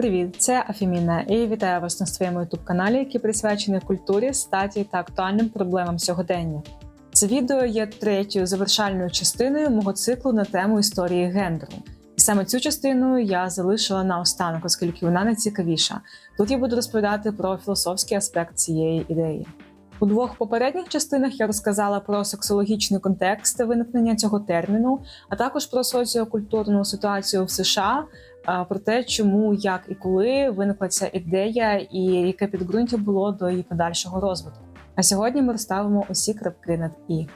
Привіт, це Афіміна і вітаю вас на своєму youtube каналі, який присвячений культурі, статі та актуальним проблемам сьогодення. Це відео є третьою завершальною частиною мого циклу на тему історії гендеру. І саме цю частину я залишила на останок, оскільки вона найцікавіша. Тут я буду розповідати про філософський аспект цієї ідеї. У двох попередніх частинах я розказала про сексологічний контекст виникнення цього терміну, а також про соціокультурну ситуацію в США, про те, чому, як і коли виникла ця ідея, і яке підґрунтя було до її подальшого розвитку. А сьогодні ми розставимо усі крапки над і.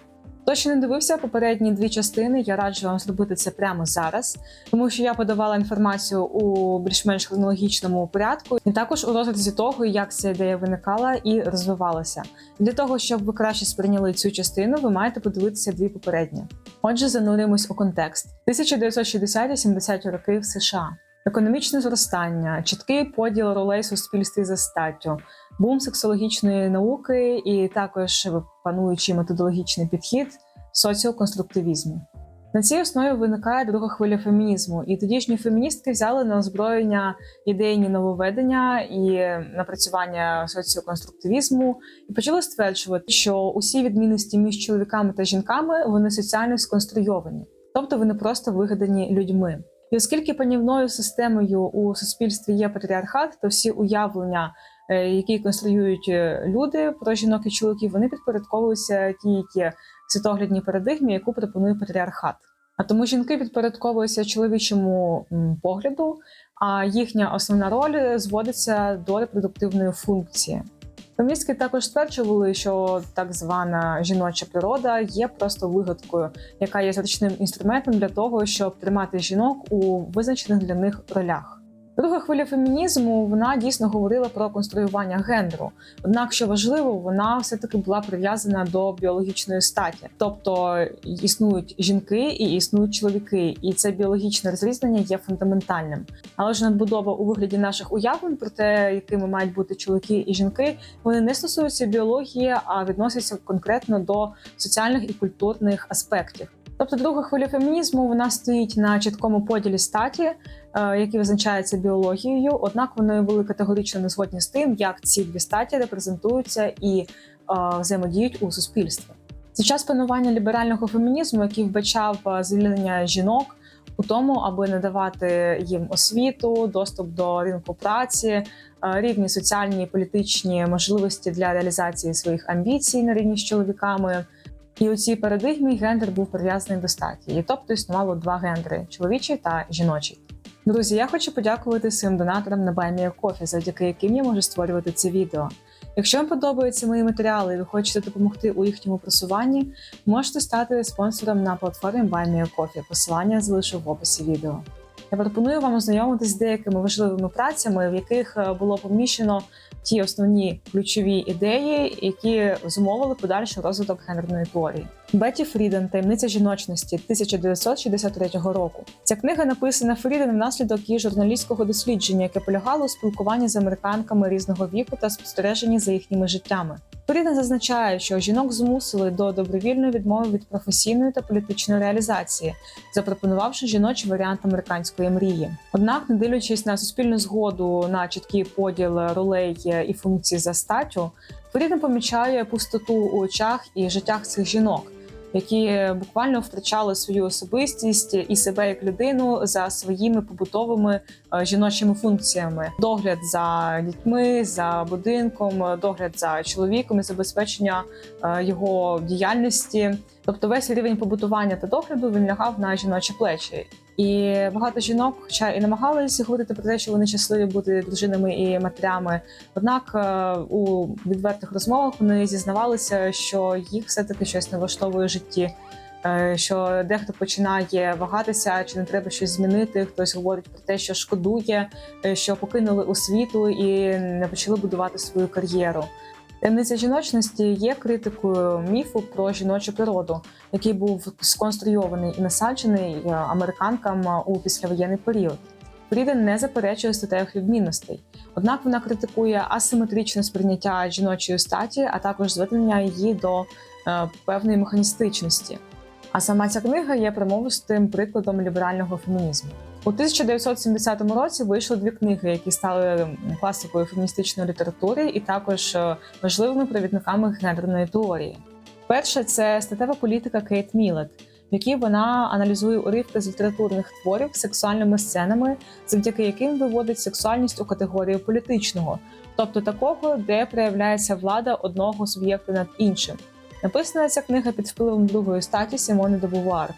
Хто ще не дивився попередні дві частини, я раджу вам зробити це прямо зараз, тому що я подавала інформацію у більш-менш хронологічному порядку, і також у розгляді того, як ця ідея виникала і розвивалася. Для того щоб ви краще сприйняли цю частину, ви маєте подивитися дві попередні. Отже, зануримось у контекст: 1960-70 роки в США. Економічне зростання, чіткий поділ ролей суспільстві за статтю, бум сексологічної науки і також пануючий методологічний підхід соціоконструктивізму. На цій основі виникає друга хвиля фемінізму, і тодішні феміністки взяли на озброєння ідейні нововведення і напрацювання соціоконструктивізму і почали стверджувати, що усі відмінності між чоловіками та жінками вони соціально сконструйовані, тобто вони просто вигадані людьми. І оскільки панівною системою у суспільстві є патріархат, то всі уявлення, е, які конструюють е, люди про жінок і чоловіків, вони підпорядковуються тій світоглядній парадигмі, яку пропонує патріархат. А тому жінки підпорядковуються чоловічому погляду, а їхня основна роль зводиться до репродуктивної функції. Феміністки також стверджували, що так звана жіноча природа є просто вигадкою, яка є зручним інструментом для того, щоб тримати жінок у визначених для них ролях. Друга хвиля фемінізму вона дійсно говорила про конструювання гендеру. Однак, що важливо, вона все-таки була прив'язана до біологічної статі, тобто існують жінки і існують чоловіки, і це біологічне розрізнення є фундаментальним. Але ж надбудова у вигляді наших уявлень про те, якими мають бути чоловіки і жінки, вони не стосуються біології, а відносяться конкретно до соціальних і культурних аспектів. Тобто, друга хвиля фемінізму вона стоїть на чіткому поділі статі, е, який визначається біологією. Однак вони були категорично не згодні з тим, як ці дві статі репрезентуються і е, взаємодіють у суспільстві. За час панування ліберального фемінізму, який вбачав е, звільнення жінок у тому, аби надавати їм освіту, доступ до ринку праці, рівні соціальні і політичні можливості для реалізації своїх амбіцій на рівні з чоловіками. І у цій парадигмі гендер був прив'язаний до статі, і тобто існувало два гендери чоловічий та жіночий. Друзі, я хочу подякувати своїм донаторам на BuyMeACoffee, завдяки яким я можу створювати ці відео. Якщо вам подобаються мої матеріали і ви хочете допомогти у їхньому просуванні, можете стати спонсором на платформі BuyMeACoffee. Посилання залишу в описі відео. Я пропоную вам ознайомитись з деякими важливими працями, в яких е, було поміщено ті основні ключові ідеї, які зумовили подальший розвиток гендерної теорії. Бетті Фріден Таємниця жіночності 1963 року. Ця книга написана Фріден внаслідок її журналістського дослідження, яке полягало у спілкуванні з американками різного віку та спостереженні за їхніми життями. Фріден зазначає, що жінок змусили до добровільної відмови від професійної та політичної реалізації, запропонувавши жіночий варіант американської мрії. Однак, не дивлячись на суспільну згоду на чіткий поділ ролей і функцій за статтю, Фріден помічає пустоту у очах і життях цих жінок. Які буквально втрачали свою особистість і себе як людину за своїми побутовими е, жіночими функціями: догляд за дітьми, за будинком, догляд за чоловіком і забезпечення е, його діяльності. Тобто, весь рівень побутування та догляду він лягав на жіночі плечі. І багато жінок, хоча і намагалися говорити про те, що вони щасливі бути дружинами і матерями. Однак е, у відвертих розмовах вони зізнавалися, що їх все таки щось не влаштовує в житті. е, Що дехто починає вагатися, чи не треба щось змінити. Хтось говорить про те, що шкодує, е, що покинули освіту і не почали будувати свою кар'єру. Таємниця жіночності є критикою міфу про жіночу природу, який був сконструйований і насаджений е, американкам у післявоєнний період. Фріден не заперечує статеях відмінностей, однак вона критикує асиметричне сприйняття жіночої статі, а також зведення її до е, певної механістичності. А сама ця книга є промовистим прикладом ліберального фемінізму. У 1970 році вийшли дві книги, які стали класикою феміністичної літератури, і також е, важливими провідниками гендерної теорії. Перша це статева політика Кейт Мілет, в якій вона аналізує уривки з літературних творів сексуальними сценами, завдяки яким виводить сексуальність у категорію політичного, тобто такого, де проявляється влада одного суб'єкту над іншим. Написана ця книга під впливом другої статі Сімони де Бувуар.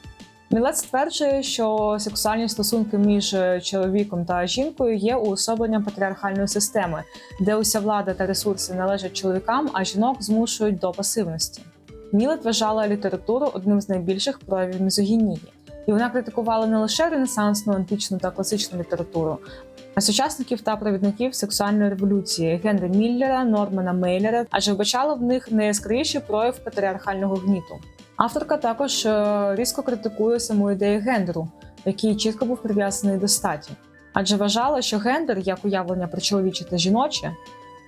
Мілет стверджує, що сексуальні стосунки між чоловіком та жінкою є уособленням патріархальної системи, де уся влада та ресурси належать чоловікам, а жінок змушують до пасивності. Мілет вважала літературу одним з найбільших проявів мізогінії, і вона критикувала не лише ренесансну, античну та класичну літературу, сучасників та провідників сексуальної революції Генрі Міллера, Нормана Мейлера, адже вбачала в них найяскравіший прояв патріархального гніту. Авторка також е, різко критикує саму ідею гендеру, який чітко був прив'язаний до статі, адже вважала, що гендер, як уявлення про чоловіче та жіноче,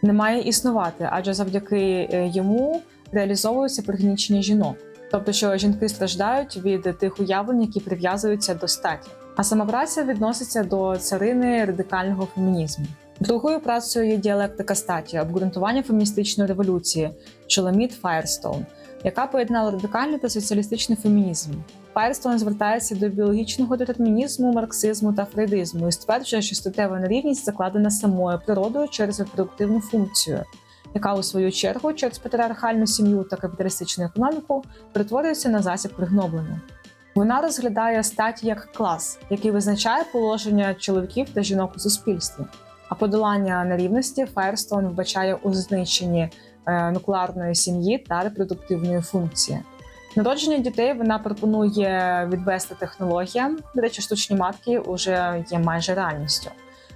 не має існувати, адже завдяки е, йому реалізовується пригнічення жінок, тобто, що жінки страждають від тих уявлень, які прив'язуються до статі. А сама праця відноситься до царини радикального фемінізму. Другою працею є діалектика статі, обґрунтування феміністичної революції Шоламіт Фаєрстоун, яка поєднала радикальний та соціалістичний фемінізм. Фаєрстоун звертається до біологічного детермінізму, марксизму та фрейдизму і стверджує, що статева нерівність закладена самою природою через репродуктивну функцію, яка у свою чергу через патріархальну сім'ю та капіталістичну економіку перетворюється на засіб пригноблення. Вона розглядає статі як клас, який визначає положення чоловіків та жінок у суспільстві. А подолання нерівності Фаєрстоун вбачає у знищенні е, нуклеарної сім'ї та репродуктивної функції. Народження дітей вона пропонує відвести технологіям. До речі, штучні матки вже є майже реальністю.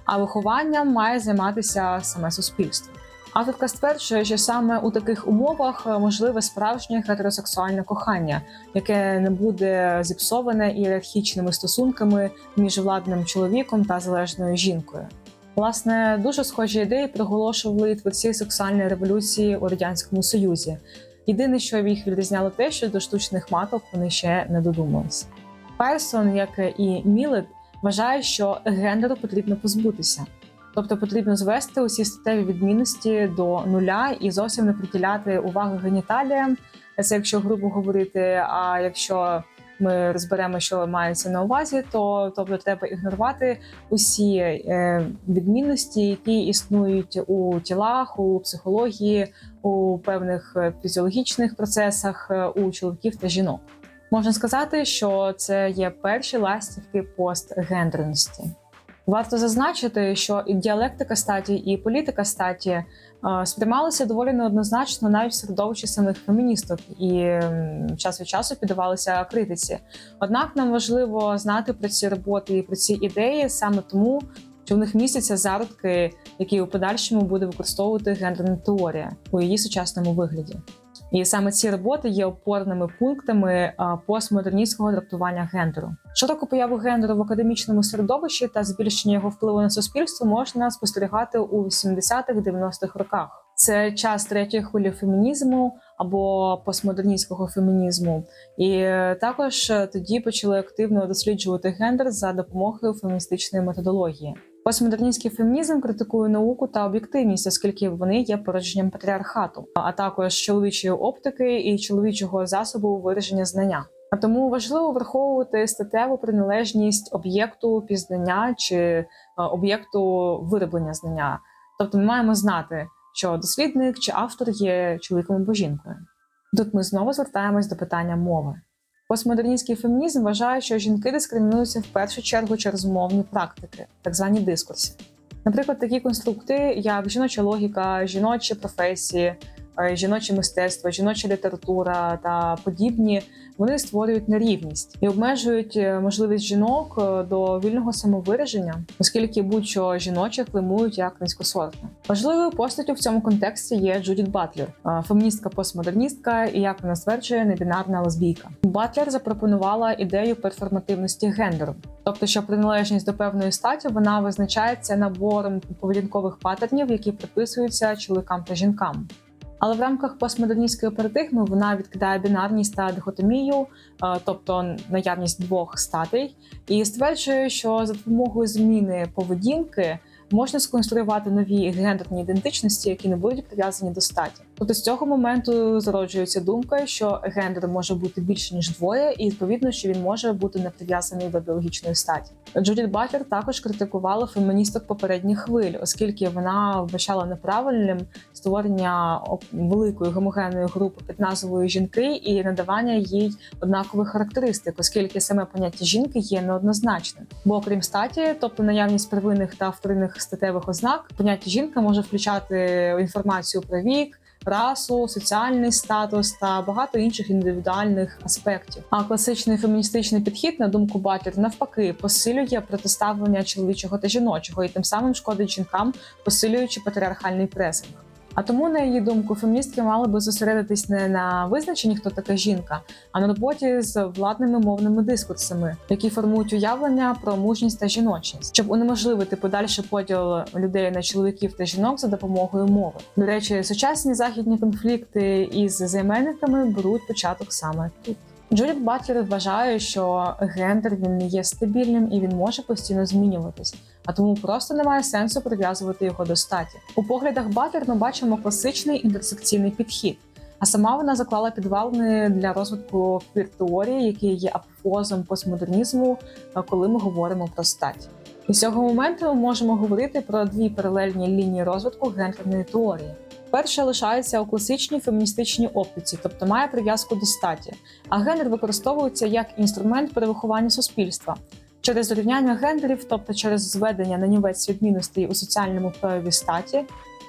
А вихованням має займатися саме суспільство. Авторка стверджує, що саме у таких умовах е, можливе справжнє гетеросексуальне кохання, яке не буде зіпсоване ієрархічними стосунками між владним чоловіком та залежною жінкою. Власне, дуже схожі ідеї проголошували творці сексуальної революції у радянському союзі. Єдине, що їх відрізняло те, що до штучних маток вони ще не додумалися. Персон, як і Мілет, вважає, що гендеру потрібно позбутися. Тобто потрібно звести усі статеві відмінності до нуля і зовсім не приділяти увагу геніталіям. Це якщо грубо говорити. А якщо ми розберемо, що мається на увазі, то тобто треба ігнорувати усі е, відмінності, які існують у тілах, у психології, у певних е, фізіологічних процесах е, у чоловіків та жінок. Можна сказати, що це є перші ластівки постгендерності. Варто зазначити, що і діалектика статі, і політика статі е, сприймалися доволі неоднозначно навіть в середовищі самих феміністок і час від часу піддавалися критиці. Однак нам важливо знати про ці роботи і про ці ідеї саме тому, що в них містяться зародки, які у подальшому буде використовувати гендерна теорія у її сучасному вигляді. І саме ці роботи є опорними пунктами постмодерністського трактування гендеру. Широку появу гендеру в академічному середовищі та збільшення його впливу на суспільство можна спостерігати у 80-х-90-х роках. Це час третьої хвилі фемінізму або постмодерністського фемінізму, і також тоді почали активно досліджувати гендер за допомогою феміністичної методології. Постмодерністський фемінізм критикує науку та об'єктивність, оскільки вони є породженням патріархату, а також чоловічої оптики і чоловічого засобу вираження знання. А тому важливо враховувати статеву приналежність об'єкту пізнання чи е, об'єкту вироблення знання. Тобто, ми маємо знати, що дослідник чи автор є чоловіком або жінкою. Тут ми знову звертаємось до питання мови. Постмодерністський фемінізм вважає, що жінки дискримінуються в першу чергу через мовні практики, так звані дискурси. Наприклад, такі конструкти, як жіноча логіка, жіночі професії, жіноче мистецтво, жіноча література та подібні вони створюють нерівність і обмежують е, можливість жінок е, до вільного самовираження, оскільки будь-що жіноче климують як низькосортне. Важливою постаттю в цьому контексті є Джудіт Батлер, феміністка постмодерністка і як вона стверджує, небінарна лесбійка. Батлер запропонувала ідею перформативності гендеру, тобто, що приналежність до певної статі вона визначається набором поведінкових паттернів, які приписуються чоловікам та жінкам. Але в рамках постмодерністської парадигми вона відкидає бінарність та дихотомію, е, тобто наявність двох статей, і стверджує, що за допомогою зміни поведінки можна сконструювати нові гендерні ідентичності, які не будуть прив'язані до статі. Тобто з цього моменту зароджується думка, що гендер може бути більше ніж двоє, і відповідно, що він може бути не прив'язаний до біологічної статі. Джудіт Батлер також критикувала феміністок попередніх хвиль, оскільки вона вважала неправильним створення великої гомогенної групи під назвою жінки і надавання їй однакових характеристик, оскільки саме поняття жінки є неоднозначним. Бо окрім статі, тобто наявність первинних та вторинних статевих ознак, поняття жінка може включати інформацію про вік расу, соціальний статус та багато інших індивідуальних аспектів. А класичний феміністичний підхід, на думку Батлер, навпаки, посилює протиставлення чоловічого та жіночого і тим самим шкодить жінкам, посилюючи патріархальний пресинг. А тому, на її думку, феміністки мали би зосередитись не на визначенні, хто така жінка, а на роботі з владними мовними дискурсами, які формують уявлення про мужність та жіночність, щоб унеможливити подальший поділ людей на чоловіків та жінок за допомогою мови. До речі, сучасні західні конфлікти із займенниками беруть початок саме тут. Джудіт Батлер вважає, що гендер він не є стабільним і він може постійно змінюватись, а тому просто немає сенсу прив'язувати його до статі. У поглядах Батлер ми бачимо класичний інтерсекційний підхід. А сама вона заклала підвалини для розвитку квір-теорії, який є апофозом постмодернізму, коли ми говоримо про стать. І з цього моменту ми можемо говорити про дві паралельні лінії розвитку гендерної теорії. Перша лишається у класичній феміністичній оптиці, тобто має прив'язку до статі, а гендер використовується як інструмент перевиховання суспільства через рівняння гендерів, тобто через зведення на нівець відмінностей у соціальному прояві статі,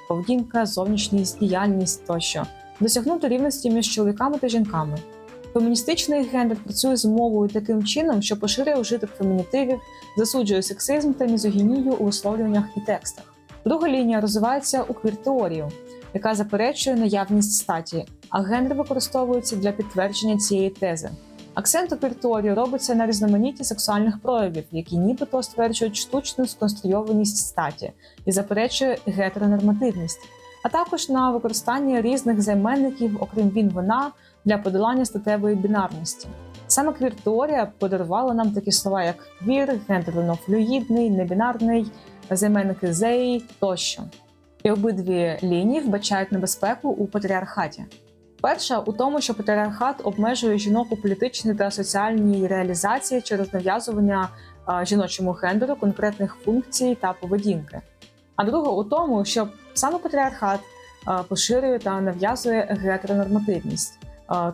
поведінка, зовнішність, діяльність тощо, досягнути рівності між чоловіками та жінками. Феміністичний гендер працює з мовою таким чином, що поширює вжиток фемінітивів, засуджує сексизм та мізогінію у висловлюваннях і текстах. Друга лінія розвивається у квір-теорію, яка заперечує наявність статі, а гендер використовується для підтвердження цієї тези. Акцент у квір-теорії робиться на різноманітті сексуальних проявів, які нібито стверджують штучну сконструйованість статі і заперечує гетеронормативність, а також на використанні різних займенників, окрім він вона, для подолання статевої бінарності. Саме квір-теорія подарувала нам такі слова, як квір, гендерно-флюїдний, небінарний, займенники зей тощо. І обидві лінії вбачають небезпеку у патріархаті. Перша у тому, що патріархат обмежує жінок у політичній та соціальній реалізації через нав'язування жіночому гендеру конкретних функцій та поведінки. А друга у тому, що саме патріархат поширює та нав'язує гетеронормативність,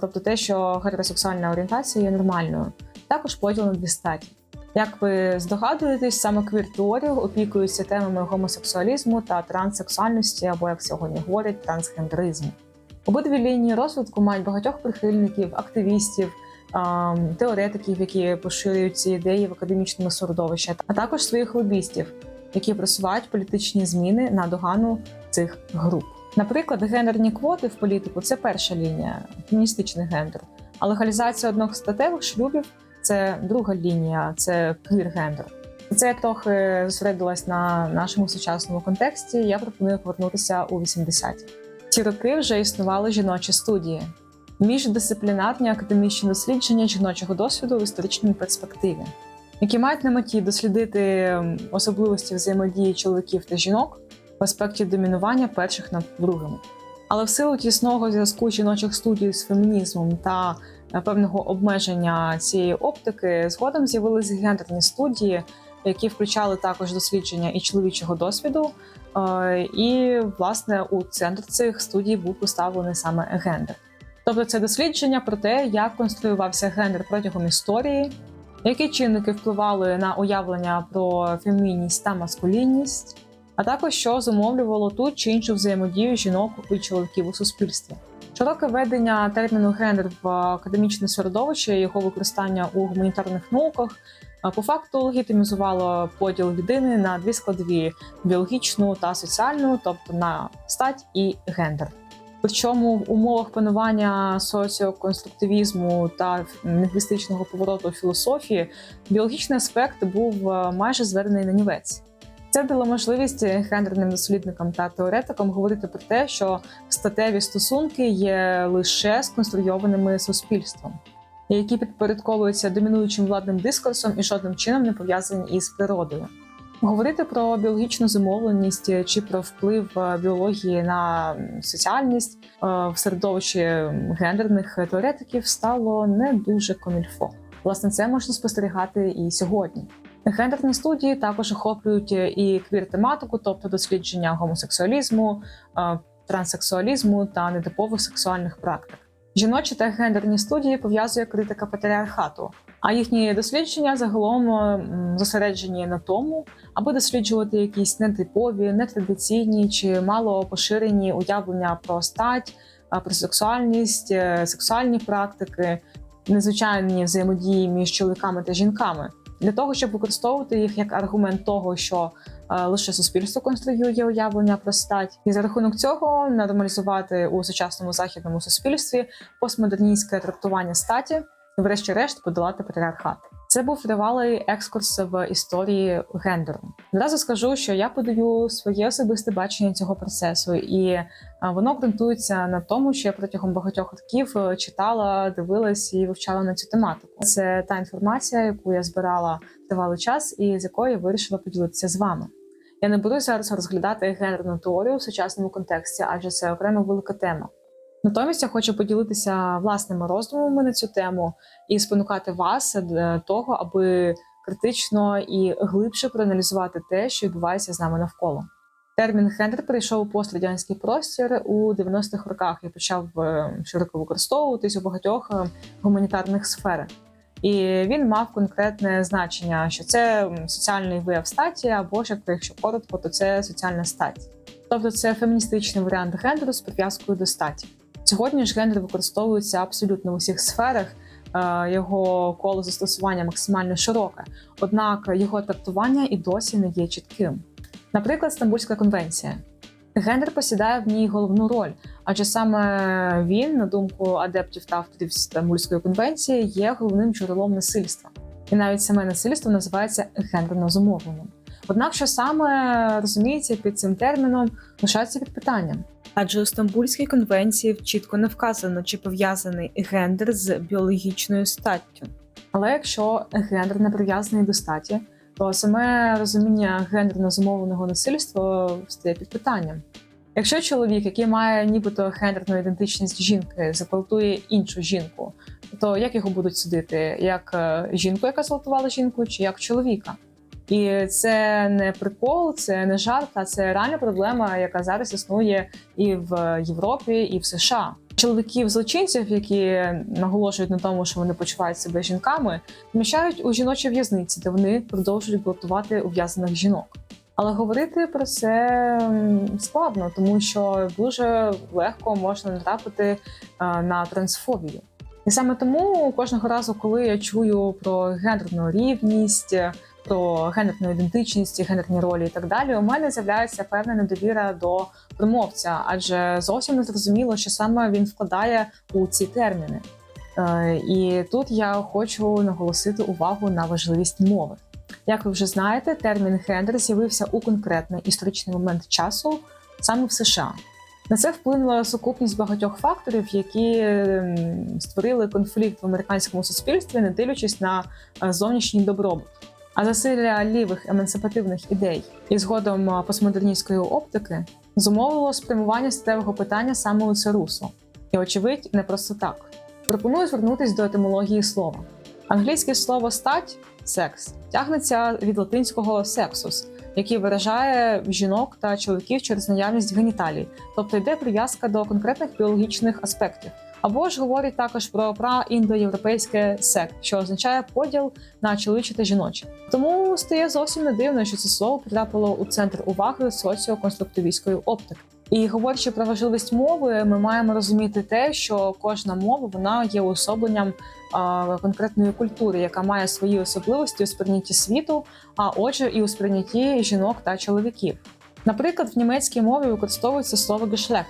тобто те, що гетеросексуальна орієнтація є нормальною, також поділ на дві статі. Як ви здогадуєтесь, саме квір-теорію опікуються темами гомосексуалізму та транссексуальності, або як сьогодні говорять, трансгендеризму. Обидві лінії розвитку мають багатьох прихильників, активістів, теоретиків, які поширюють ці ідеї в академічному середовищі, а також своїх лобістів, які просувають політичні зміни на догану цих груп. Наприклад, гендерні квоти в політику це перша лінія, феміністичний гендер. А легалізація одностатевих шлюбів це друга лінія, це квір-гендер. Це я трохи зосередилась на нашому сучасному контексті. Я пропоную повернутися у 80-ті. Ці роки вже існували жіночі студії, міждисциплінарні академічні дослідження жіночого досвіду в історичній перспективі, які мають на меті дослідити особливості взаємодії чоловіків та жінок в аспекті домінування перших над другими. Але в силу тісного зв'язку жіночих студій з фемінізмом та певного обмеження цієї оптики, згодом з'явилися гендерні студії, які включали також дослідження і чоловічого досвіду. Е, і, власне, у центр цих студій був поставлений саме гендер. Тобто, це дослідження про те, як конструювався гендер протягом історії, які чинники впливали на уявлення про фемінність та маскулінність, а також що зумовлювало ту чи іншу взаємодію жінок і чоловіків у суспільстві. Широке ведення терміну гендер в академічне середовище, його використання у гуманітарних науках по факту легітимізувало поділ людини на дві складові: біологічну та соціальну, тобто на стать і гендер. Причому в умовах панування соціоконструктивізму та лінгвістичного повороту філософії біологічний аспект був е, майже звернений на нівець. Це дало можливість гендерним дослідникам та теоретикам говорити про те, що статеві стосунки є лише сконструйованими суспільством, які підпорядковуються домінуючим владним дискурсом і жодним чином не пов'язані із природою. Говорити про біологічну зумовленість чи про вплив е, біології на соціальність е, в середовищі гендерних теоретиків стало не дуже комільфо. Власне, це можна спостерігати і сьогодні. Гендерні студії також охоплюють і квір-тематику, тобто дослідження гомосексуалізму, е, транссексуалізму та нетипових сексуальних практик. Жіночі та гендерні студії пов'язує критика патріархату, а їхні дослідження загалом зосереджені на тому, аби досліджувати якісь нетипові, нетрадиційні чи мало поширені уявлення про стать, про сексуальність, е, сексуальні практики, незвичайні взаємодії між чоловіками та жінками, для того, щоб використовувати їх як аргумент того, що е, лише суспільство конструює уявлення про стать, і за рахунок цього нормалізувати у сучасному західному суспільстві постмодерністське трактування статі, і врешті-решт подолати патріархат. Це був тривалий екскурс в історії гендеру. Одразу скажу, що я подаю своє особисте бачення цього процесу, і е, воно ґрунтується на тому, що я протягом багатьох років е, читала, дивилась і вивчала на цю тематику. Це та інформація, яку я збирала тривалий час, і з якою я вирішила поділитися з вами. Я не буду зараз розглядати гендерну теорію в сучасному контексті, адже це окрема велика тема. Натомість я хочу поділитися власними роздумами на цю тему і спонукати вас для того, аби критично і глибше проаналізувати те, що відбувається з нами навколо. Термін гендер прийшов у пострадянський простір у 90-х роках і почав е, широко використовуватись у багатьох е, гуманітарних сферах. І він мав конкретне значення, що це соціальний вияв статі, або ж якщо коротко, то це соціальна стать. Тобто це феміністичний варіант гендеру з прив'язкою до статі. Сьогодні ж гендер використовується абсолютно в усіх сферах. е, Його коло застосування максимально широке, однак його трактування і досі не є чітким. Наприклад, Стамбульська конвенція. Гендер посідає в ній головну роль, адже саме він, на думку адептів та авторів Стамбульської конвенції, є головним джерелом насильства. І навіть саме насильство називається гендерно зумовленим. Однак, що саме розуміється під цим терміном, лишається під питанням. Адже у Стамбульській конвенції чітко не вказано, чи пов'язаний гендер з біологічною статтю. Але якщо гендер не прив'язаний до статі, то саме розуміння гендерно зумовленого насильства стає під питанням. Якщо чоловік, який має нібито гендерну ідентичність жінки, зґвалтує іншу жінку, то як його будуть судити? Як е, жінку, яка зґвалтувала жінку, чи як чоловіка? І це не прикол, це не жарт, а це реальна проблема, яка зараз існує і в Європі, і в США. Чоловіків злочинців, які наголошують на тому, що вони почувають себе жінками, поміщають у жіночі в'язниці, де вони продовжують гвалтувати ув'язаних жінок. Але говорити про це складно, тому що дуже легко можна натрапити е, на трансфобію. І саме тому кожного разу, коли я чую про гендерну рівність, про гендерну ідентичність, гендерні ролі і так далі, у мене з'являється певна недовіра до промовця, адже зовсім не зрозуміло, що саме він вкладає у ці терміни. Е, І тут я хочу наголосити увагу на важливість мови. Як ви вже знаєте, термін гендер з'явився у конкретний історичний момент часу саме в США. На це вплинула сукупність багатьох факторів, які ем, створили конфлікт в американському суспільстві, не дивлячись на е, зовнішній добробут. А засилля лівих емансипативних ідей і згодом постмодерністської оптики зумовило спрямування статевого питання саме у це русло. І, очевидь, не просто так. Пропоную звернутися до етимології слова. Англійське слово стать секс тягнеться від латинського сексус, який виражає жінок та чоловіків через наявність геніталій, тобто йде прив'язка до конкретних біологічних аспектів. Або ж говорить також про праіндоєвропейське сект, що означає поділ на чоловіче та жіноче. Тому стає зовсім не дивно, що це слово потрапило у центр уваги соціоконструктивістської оптики. І говорячи про важливість мови, ми маємо розуміти те, що кожна мова вона є уособленням конкретної культури, яка має свої особливості у сприйнятті світу, а отже, і у сприйнятті жінок та чоловіків. Наприклад, в німецькій мові використовується слово «geschlecht»,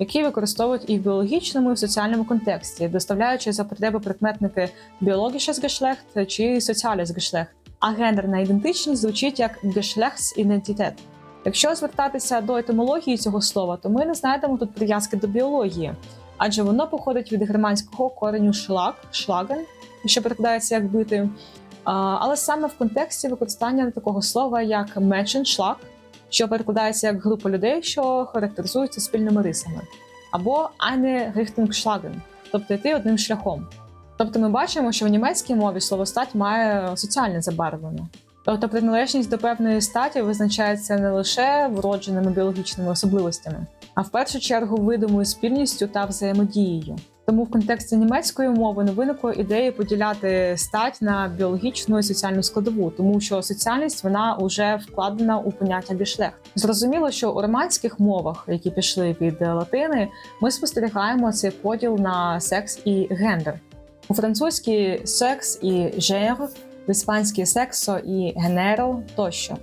яке використовують і в біологічному, і в соціальному контексті, доставляючи за потреби прикметники «biologisches Geschlecht» чи «soziales Geschlecht», а гендерна ідентичність звучить як Geschlechtsidentität. Якщо звертатися до етимології цього слова, то ми не знайдемо тут прив'язки до біології, адже воно походить від германського кореню шлаг, шлаген, що перекладається як бити. Але саме в контексті використання такого слова як Menschenschlag, що перекладається як група людей, що характеризуються спільними рисами, або eine Richtung schlagen, тобто йти одним шляхом. Тобто ми бачимо, що в німецькій мові слово стать має соціальне забарвлення. Тобто приналежність до певної статі визначається не лише вродженими біологічними особливостями, а в першу чергу видимою спільністю та взаємодією. Тому в контексті німецької мови не виникло ідеї поділяти стать на біологічну і соціальну складову, тому що соціальність вона вже вкладена у поняття бішлех. Зрозуміло, що у романських мовах, які пішли від латини, ми спостерігаємо цей поділ на секс і гендер. У французькій секс і жер, в іспанській сексо і генеро тощо.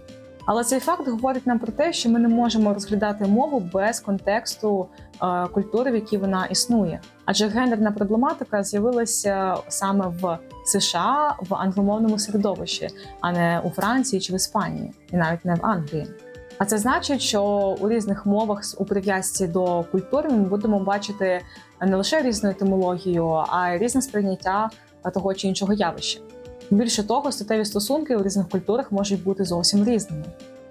Але цей факт говорить нам про те, що ми не можемо розглядати мову без контексту е, культури, в якій вона існує. Адже гендерна проблематика з'явилася саме в США в англомовному середовищі, а не у Франції чи в Іспанії, і навіть не в Англії. А це значить, що у різних мовах у прив'язці до культури ми будемо бачити не лише різну етимологію, а й різне сприйняття того чи іншого явища. Більше того, статеві стосунки у різних культурах можуть бути зовсім різними.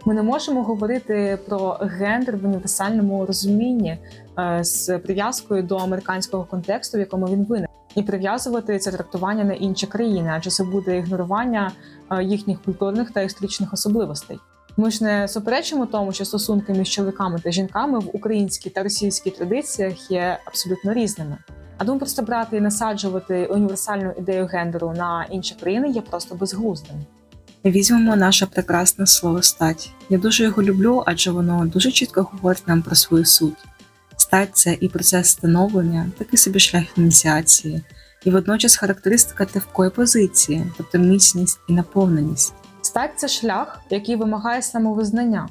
Ми не можемо говорити про гендер в універсальному розумінні е, з прив'язкою до американського контексту, в якому він виник, і прив'язувати це трактування на інші країни, адже це буде ігнорування е, їхніх культурних та історичних особливостей. Ми ж не суперечимо тому, що стосунки між чоловіками та жінками в українській та російській традиціях є абсолютно різними. А тому просто брати і насаджувати універсальну ідею гендеру на інші країни є просто безглуздим. Візьмемо наше прекрасне слово стать. Я дуже його люблю, адже воно дуже чітко говорить нам про свою суть. Стать це і процес становлення, такий собі шлях ініціації, і водночас характеристика тивкої позиції, тобто міцність і наповненість. Стать це шлях, який вимагає самовизнання,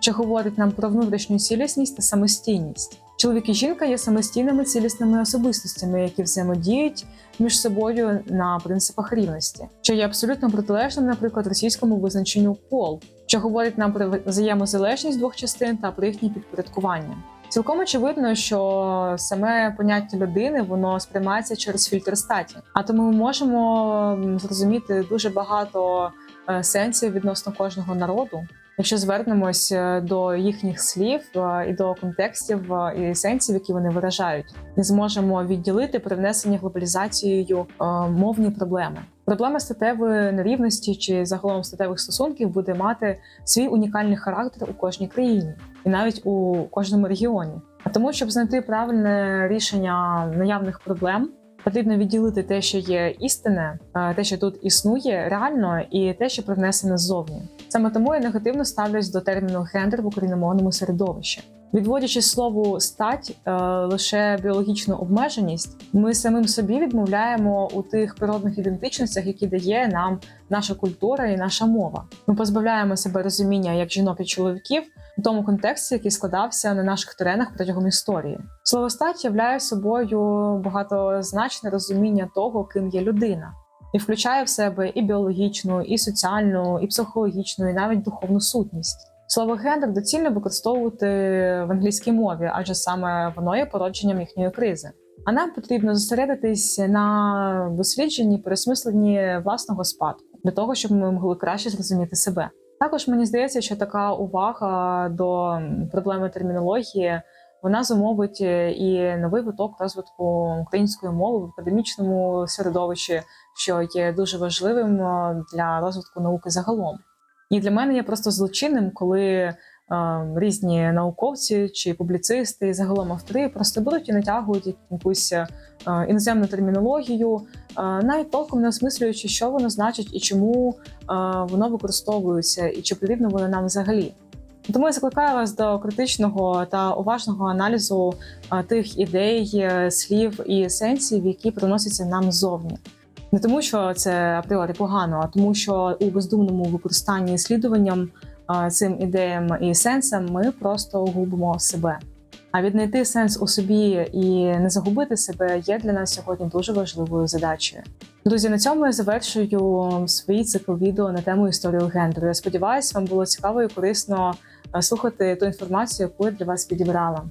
що говорить нам про внутрішню цілісність та самостійність. Чоловік і жінка є самостійними цілісними особистостями, які взаємодіють між собою на принципах рівності, що є абсолютно протилежним, наприклад, російському визначенню пол, що говорить нам про взаємозалежність двох частин та про їхнє підпорядкування. Цілком очевидно, що саме поняття людини воно сприймається через фільтр статі, а тому ми можемо зрозуміти дуже багато е, сенсів відносно кожного народу. Якщо звернемось е, до їхніх слів е, і до контекстів е, і сенсів, які вони виражають, не зможемо відділити привнесення глобалізацією мовні проблеми. Проблема статевої нерівності чи загалом статевих стосунків буде мати свій унікальний характер у кожній країні і навіть у кожному регіоні. А тому, щоб знайти правильне рішення наявних проблем, потрібно відділити те, що є істинне, те, що тут існує реально, і те, що привнесене ззовні. Саме тому я негативно ставлюсь до терміну гендер в україномовному середовищі. Відводячи слову стать е, лише біологічну обмеженість, ми самим собі відмовляємо у тих природних ідентичностях, які дає нам наша культура і наша мова. Ми позбавляємо себе розуміння як жінок і чоловіків у тому контексті, який складався на наших теренах протягом історії. Слово стать являє собою багатозначне розуміння того, ким є людина і включає в себе і біологічну, і соціальну, і психологічну, і навіть духовну сутність. Слово гендер доцільно використовувати в англійській мові, адже саме воно є породженням їхньої кризи. А нам потрібно зосередитись на дослідженні, пересмисленні власного спадку для того, щоб ми могли краще зрозуміти себе. Також мені здається, що така увага до проблеми термінології вона зумовить і новий виток розвитку української мови в академічному середовищі, що є дуже важливим е, для розвитку науки загалом. І для мене є просто злочинним, коли е, різні науковці чи публіцисти, і загалом автори просто беруть і натягують якусь е, іноземну термінологію, е, навіть толком не осмислюючи, що воно значить і чому е, воно використовується, і чи потрібно воно нам взагалі. Тому я закликаю вас до критичного та уважного аналізу е, тих ідей, е, слів і сенсів, які приносяться нам ззовні. Не тому, що це апріорі погано, а тому, що у бездумному використанні слідуванням цим ідеям і сенсам ми просто губимо себе. А віднайти сенс у собі і не загубити себе є для нас сьогодні дуже важливою задачею. Друзі, на цьому я завершую свій цикл відео на тему історію гендеру. Я сподіваюся, вам було цікаво і корисно слухати ту інформацію, яку я для вас підібрала.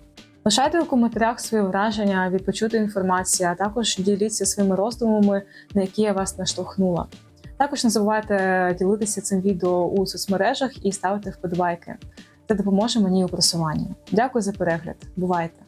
Лишайте у коментарях свої враження від почутої інформації, а також діліться своїми роздумами, на які я вас наштовхнула. Також не забувайте ділитися цим відео у соцмережах і ставити вподобайки. Це допоможе мені у просуванні. Дякую за перегляд. Бувайте!